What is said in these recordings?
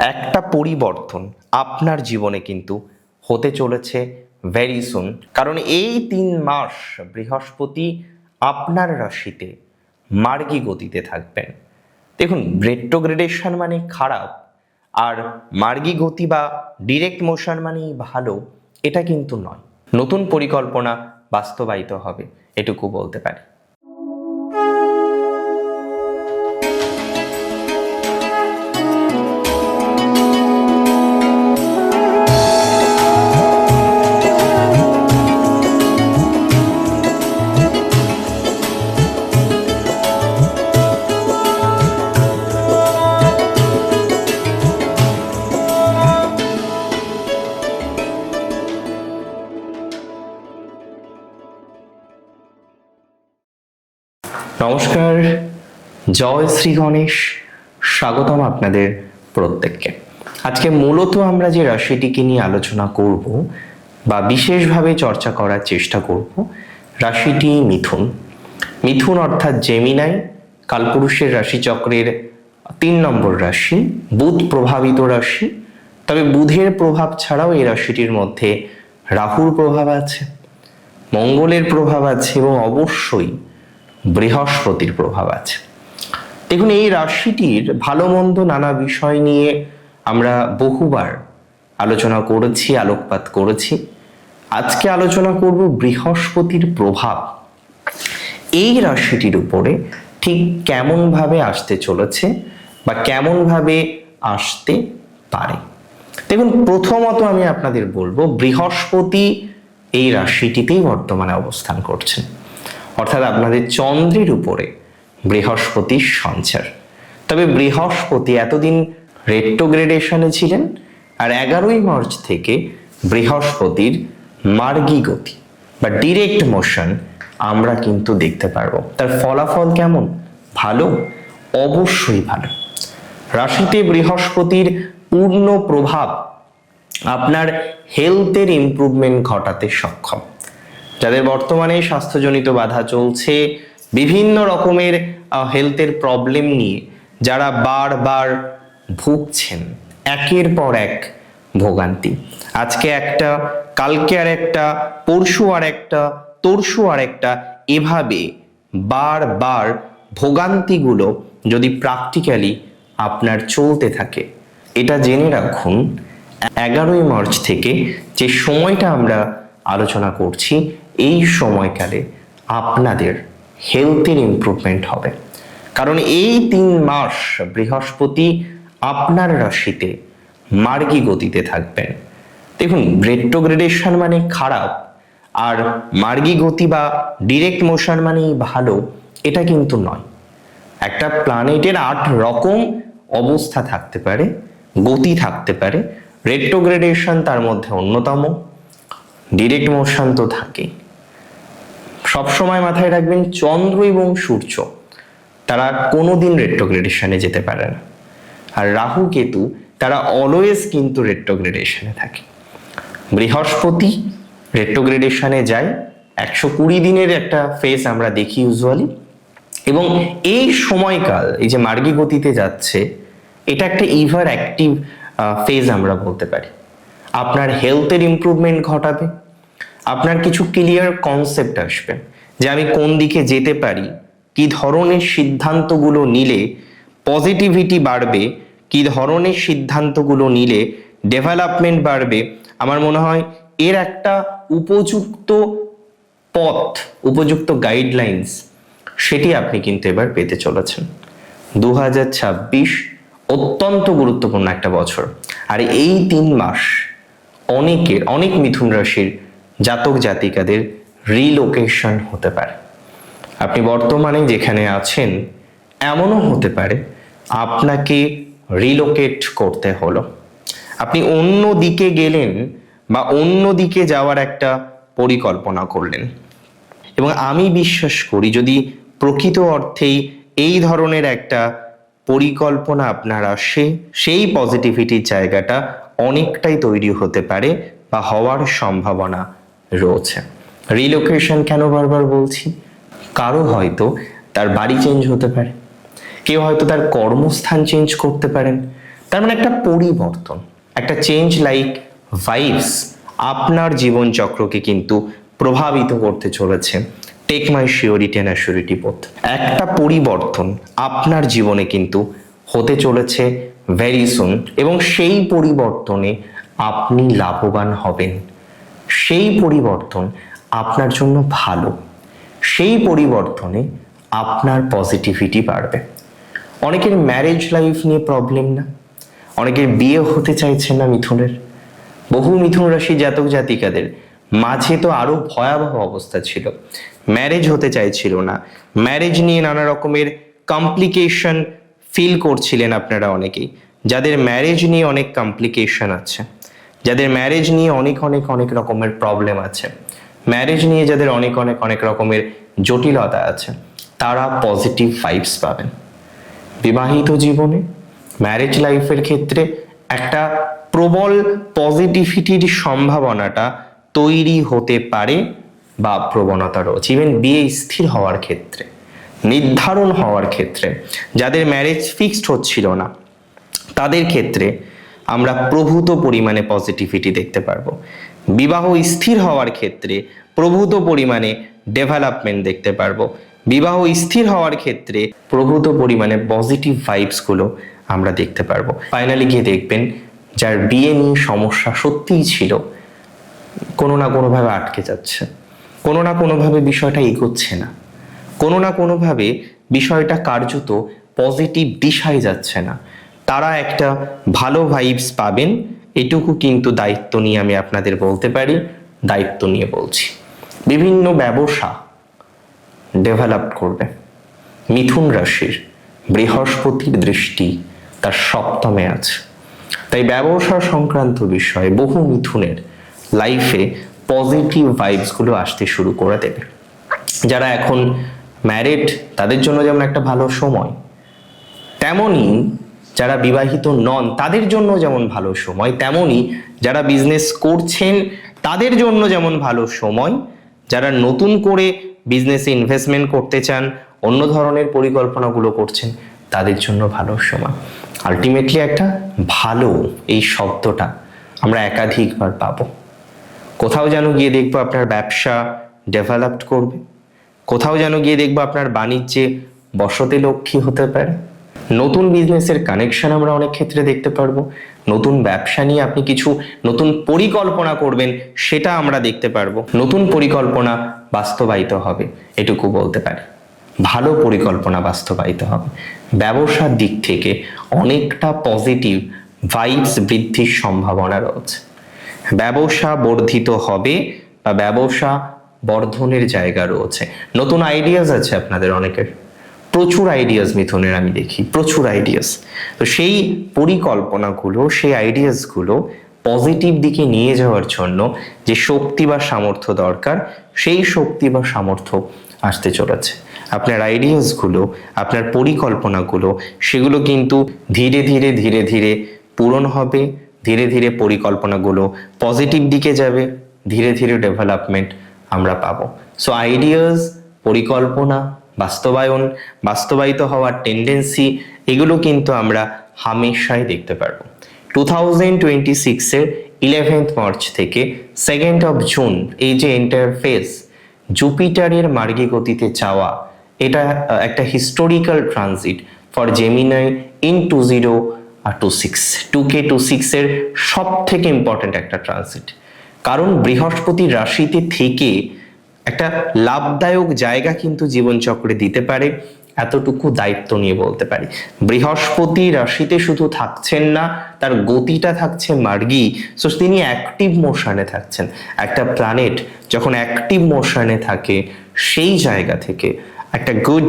একটা পরিবর্তন আপনার জীবনে কিন্তু হতে চলেছে ভেরি সুন কারণ এই তিন মাস বৃহস্পতি আপনার রাশিতে মার্গী গতিতে থাকবেন। দেখুন রেট্রোগ্রেডেশন মানে খারাপ, আর মার্গী গতি বা ডিরেক্ট মোশন মানেই ভালো, এটা কিন্তু নয়। নতুন পরিকল্পনা বাস্তবায়িত হবে, এটুকু বলতে পারি। জয় শ্রী গণেশ, স্বাগতম আপনাদের প্রত্যেককে। আজকে মূলত আমরা যে রাশিটিকে নিয়ে আলোচনা করব বা বিশেষভাবে চর্চা করার চেষ্টা করব, রাশিটি মিথুন। মিথুন অর্থাৎ জেমিনাই কালপুরুষের রাশিচক্রের তিন নম্বর রাশি, বুধ প্রভাবিত রাশি। তবে বুধের প্রভাব ছাড়াও এই রাশিটির মধ্যে রাহুর প্রভাব আছে, মঙ্গলের প্রভাব আছে এবং অবশ্যই বৃহস্পতির প্রভাব আছে। দেখুন, এই রাশিটির ভালো মন্দ নানা বিষয় নিয়ে আমরা বহুবার আলোচনা করেছি, আলোকপাত করেছি। আজকে আলোচনা করব বৃহস্পতির প্রভাব। এই রাশিটির উপরে ঠিক কেমনভাবে আসতে চলেছে বা কেমনভাবে আসতে পারে? দেখুন, প্রথমত আমি আপনাদের বলব, বৃহস্পতি এই রাশিটিতেই বর্তমানে অবস্থান করছেন। অর্থাৎ আপনাদের চন্দ্রের উপরে বৃহস্পতির সঞ্চার। তবে বৃহস্পতি এতদিন রেট্রোগ্রেডেশনে ছিলেন আর এগারোই মার্চ থেকে বৃহস্পতির মার্গী গতি বা ডিরেক্ট মোশন আমরা কিন্তু দেখতে পারব। তার ফলাফল কেমন? ভালো? অবশ্যই ভালো। রাশিতে বৃহস্পতির পূর্ণ প্রভাব আপনার হেলথের ইমপ্রুভমেন্ট ঘটাতে সক্ষম। যাদের বর্তমানে স্বাস্থ্যজনিত বাধা চলছে বিভিন্ন রকমের হেলথের প্রবলেম নিয়ে যারা বারবার ভুগছেন, একের পর এক ভোগান্তি। আজকে একটা, কালকে আর একটা, পরশু আর একটা, তরশু আর একটা, এভাবে বারবার ভোগান্তিগুলো যদি প্র্যাকটিক্যালি আপনার চলতে থাকে, এটা জেনে রাখুন, এগারোই মার্চ থেকে যে সময়টা আমরা আলোচনা করছি, এই সময়কালে আপনাদের হেলথের ইমপ্রুভমেন্ট হবে। কারণ এই তিন মাস বৃহস্পতি আপনার রাশিতে মার্গী গতিতে থাকবেন। দেখুন রেট্রোগ্রেডেশন মানে খারাপ, আর মার্গী গতি বা ডিরেক্ট মোশন মানেই ভালো, এটা কিন্তু নয়। একটা প্ল্যানেটের আট রকম অবস্থা থাকতে পারে, গতি থাকতে পারে রেট্রোগ্রেডেশন তার মধ্যে অন্যতম ডিরেক্ট মোশন তো থাকেই। সবসময় মাথায় রাখবেন চন্দ্র এবং সূর্য। তারা কোনোদিন রেট্রোগ্রেডেশনে যেতে পারে না। আর রাহু কেতু, তারা অলওয়েজ কিন্তু রেট্রোগ্রেডেশনে থাকে। বৃহস্পতি রেট্রোগ্রেডেশনে যায়। একশো কুড়ি দিনের একটা ফেজ আমরা দেখি ইউজুয়ালি এবং এই সময়কাল, এই যে মার্গী গতিতে যাচ্ছে, এটা একটা ইভার অ্যাক্টিভ ফেজ আমরা বলতে পারি। আপনার হেলথের ইমপ্রুভমেন্ট ঘটাবে। আপনার কিছু ক্লিয়ার কনসেপ্ট আসবে যে আমি কোন দিকে যেতে পারি, কি ধরনের সিদ্ধান্তগুলো নিলে পজিটিভিটি বাড়বে, কি ধরনের সিদ্ধান্তগুলো নিলে ডেভেলপমেন্ট বাড়বে। আমার মনে হয় এর একটা উপযুক্ত পথ, উপযুক্ত গাইডলাইন্স সেটি আপনি কিন্তু এবার পেতে চলেছেন। দু হাজার ছাব্বিশ অত্যন্ত গুরুত্বপূর্ণ একটা বছর। আর এই তিন মাস অনেকের, অনেক মিথুন রাশির জাতক জাতিকাদের রিলোকেশন হতে পারে। আপনি বর্তমানে যেখানে আছেন, এমনও হতে পারে আপনাকে রিলোকেট করতে হলো। আপনি অন্য দিকে গেলেন বা অন্য দিকে যাওয়ার একটা পরিকল্পনা করলেন। এবং আমি বিশ্বাস করি, যদি প্রকৃত অর্থেই এই ধরনের একটা পরিকল্পনা আপনার আসে, সেই পজিটিভিটির জায়গাটা অনেকটাই তৈরি হতে পারে বা হওয়ার সম্ভাবনা রয়েছে। রিলোকেশন কেন বারবার বলছি? কারও হয়তো তার বাড়ি চেঞ্জ হতে পারে। কেউ হয়তো তার কর্মস্থান চেঞ্জ করতে পারেন। তার মানে একটা পরিবর্তন, একটা চেঞ্জ লাইক ভাইবস আপনার জীবনচক্রকে কিন্তু প্রভাবিত করতে চলেছে। Take my surety and assurity বোধ একটা পরিবর্তন আপনার জীবনে কিন্তু হতে চলেছে ভেরি সুন এবং সেই পরিবর্তনে আপনি লাভবান হবেন। সেই পরিবর্তন আপনার জন্য ভালো। সেই পরিবর্তনে আপনার পজিটিভিটি বাড়বে। অনেকের ম্যারেজ লাইফ নিয়ে প্রবলেম না। অনেকের বিয়ে হতে চাইছে না মিথুনের। বহু মিথুন রাশি জাতক জাতিকাদের মাঝে তো আরও ভয়াবহ অবস্থা ছিল। ম্যারেজ হতে চাইছিল না। ম্যারেজ নিয়ে নানা রকমের কমপ্লিকেশন ফিল করছিলেন আপনারা অনেকেই। যাদের ম্যারেজ নিয়ে অনেক কমপ্লিকেশন আছে। যাদের ম্যারেজ নিয়ে অনেক অনেক অনেক রকমের প্রবলেম আছে। ম্যারেজ নিয়ে যাদের অনেক অনেক অনেক রকমের জটিলতা আছে, তারা পজিটিভ ভাইবস পাবেন। বিবাহিত জীবনে ম্যারেজ লাইফের ক্ষেত্রে একটা প্রবল পজিটিভিটির সম্ভাবনাটা তৈরি হতে পারে বা প্রবণতা রয়েছে। ইভেন বিয়ে স্থির হওয়ার ক্ষেত্রে, নির্ধারণ হওয়ার ক্ষেত্রে, যাদের ম্যারেজ ফিক্সড হচ্ছিল না, তাদের ক্ষেত্রে আমরা প্রভূত পরিমাণে পজিটিভিটি দেখতে পারব। বিবাহ স্থির হওয়ার ক্ষেত্রে প্রভূত পরিমাণে ডেভেলপমেন্ট দেখতে পারব। বিবাহ স্থির হওয়ার ক্ষেত্রে প্রভূত পরিমাণে পজিটিভ ভাইবসগুলো আমরা দেখতে পারব। ফাইনালি গিয়ে দেখবেন, যার বিয়ে নিয়ে সমস্যা সত্যিই ছিল, কোনো না কোনোভাবে আটকে যাচ্ছে। কোনো না কোনোভাবে বিষয়টা এগোচ্ছে না। কোনো না কোনোভাবে বিষয়টা কার্যত পজিটিভ দিশায় যাচ্ছে না। তারা একটা ভালো ভাইবস পাবেন। এটুকু কিন্তু দায়িত্ব নিয়ে আমি আপনাদের বলতে পারি, দায়িত্ব নিয়ে বলছি। বিভিন্ন ব্যবসা ডেভেলপ করবে। মিথুন রাশির বৃহস্পতির দৃষ্টি তার সপ্তমে আছে। তাই ব্যবসা সংক্রান্ত বিষয়ে বহু মিথুনের লাইফে পজিটিভ ভাইবসগুলো আসতে শুরু করে দেবে। যারা এখন ম্যারিড তাদের জন্য যেমন একটা ভালো সময়, তেমনই যারা বিবাহিত নন, তাদের জন্য যেমন ভালো সময়, তেমনই যারা বিজনেস করছেন, তাদের জন্য যেমন ভালো সময়। যারা নতুন করে বিজনেসে ইনভেস্টমেন্ট করতে চান, অন্য ধরনের পরিকল্পনাগুলো করছেন, তাদের জন্য ভালো সময়। আলটিমেটলি একটা ভালো এই শব্দটা আমরা একাধিকবার পাবো। কোথাও যেন গিয়ে দেখব আপনার ব্যবসা ডেভেলপড করবে, কোথাও যেন গিয়ে দেখব আপনার বাণিজ্যে বসতে লক্ষ্মী হতে পারে নতুন বিজনেসের কানেকশন আমরা অনেক ক্ষেত্রে দেখতে পারব। নতুন ব্যবসা নিয়ে আপনি কিছু নতুন পরিকল্পনা করবেন, সেটা আমরা দেখতে পারব। নতুন পরিকল্পনা বাস্তবায়িত হবে, এটুকু বলতে পারি। ভালো পরিকল্পনা বাস্তবায়িত হবে। ব্যবসার দিক থেকে অনেকটা পজিটিভ ভাইবস বৃদ্ধির সম্ভাবনা রয়েছে। ব্যবসা বর্ধিত হবে বা ব্যবসা বর্ধনের জায়গা রয়েছে। নতুন আইডিয়াস আছে আপনাদের অনেকের। প্রচুর আইডিয়াস মিথুনের আমি দেখি, প্রচুর আইডিয়াস তো সেই পরিকল্পনাগুলো, সেই আইডিয়াসগুলো পজিটিভ দিকে নিয়ে যাওয়ার জন্য যে শক্তি বা সামর্থ্য দরকার, সেই শক্তি বা সামর্থ্য আসতে চলেছে। আপনার আইডিয়াসগুলো আপনার পরিকল্পনাগুলো, সেগুলো কিন্তু ধীরে ধীরে ধীরে ধীরে পূরণ হবে, ধীরে ধীরে পরিকল্পনাগুলো পজিটিভ দিকে যাবে, ধীরে ধীরে ডেভেলপমেন্ট আমরা পাবো। সো আইডিয়াস পরিকল্পনা বাস্তবায়ন, বাস্তবায়িত হওয়ার টেন্ডেন্সি এগুলো কিন্তু আমরা হামেশাই দেখতে পারব। টু থাউজেন্ড টোয়েন্টি সিক্সের ইলেভেন্থ মার্চ থেকে সেকেন্ড অফ জুন এই যে ইন্টারফেস জুপিটারের মার্গে গতিতে চাওয়া এটা একটা historical transit for Gemini in two zero two six two K two সিক্সের সব থেকে ইম্পর্ট্যান্ট একটা ট্রানজিট কারণ বৃহস্পতি রাশিতে থেকে একটা লাভদায়ক জায়গা কিন্তু জীবনচক্রে দিতে পারে, এতটুকু দায়িত্ব নিয়ে বলতে পারি। বৃহস্পতি রাশিতে শুধু থাকছেন না, তার গতিটা থাকছে মার্গি। সো তিনি অ্যাক্টিভ মোশনে থাকছেন। একটা প্ল্যানেট যখন অ্যাক্টিভ মোশনে থাকে, সেই জায়গা থেকে একটা গুড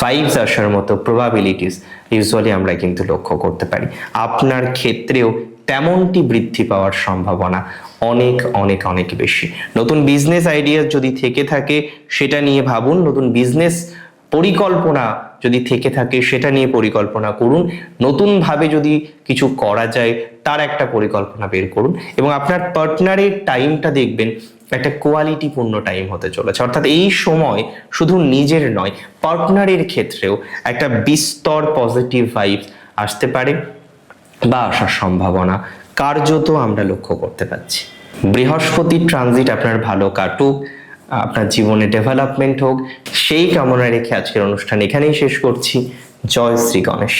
ভাইবস আসার মতো প্রবাবিলিটিস ইউজুয়ালি আমরা কিন্তু লক্ষ্য করতে পারি। আপনার ক্ষেত্রেও তেমনটি বৃদ্ধি পাওয়ার সম্ভাবনা অনেক অনেক অনেক বেশি। নতুন বিজনেস আইডিয়া যদি থেকে থাকে, সেটা নিয়ে ভাবুন। নতুন বিজনেস পরিকল্পনা যদি থেকে থাকে, সেটা নিয়ে পরিকল্পনা করুন। নতুনভাবে যদি কিছু করা যায়, তার একটা পরিকল্পনা বের করুন। এবং আপনার পার্টনারের টাইমটা দেখবেন, একটা কোয়ালিটিপূর্ণ টাইম হতে চলেছে। অর্থাৎ এই সময় শুধু নিজের নয় পার্টনারের ক্ষেত্রেও একটা বিস্তর পজিটিভ ভাইব আসতে পারে। বা আসার সম্ভাবনা। কার্যত আমরা লক্ষ্য করতে পারছি। বৃহস্পতি ট্রানজিট আপনার ভালো কাটুক, আপনার জীবনে ডেভেলপমেন্ট হোক, সেই কামনা রেখে আজকের অনুষ্ঠান এখানেই শেষ করছি। জয় শ্রী গণেশ।